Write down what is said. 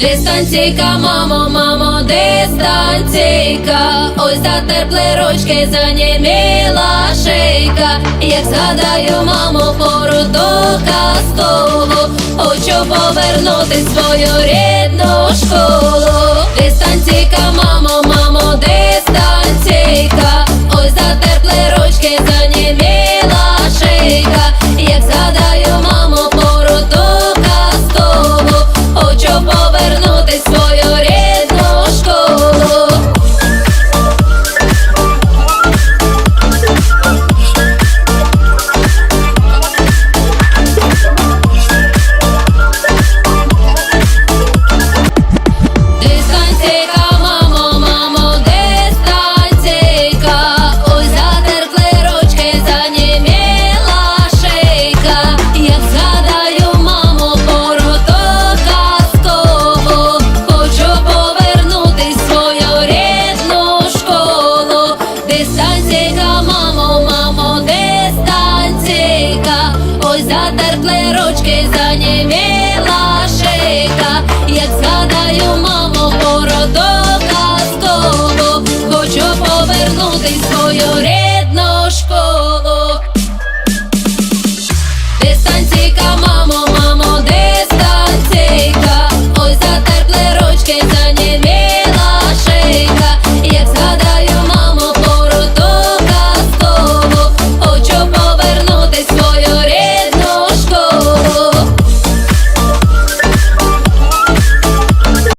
Дистанційка, мамо, мамо, дистанційка, ось затерпли ручки, заніміла шийка, як згадаю, мамо, пору до казкову хочу повернути свою рідну школу. Ой, затерпле ручки за ними.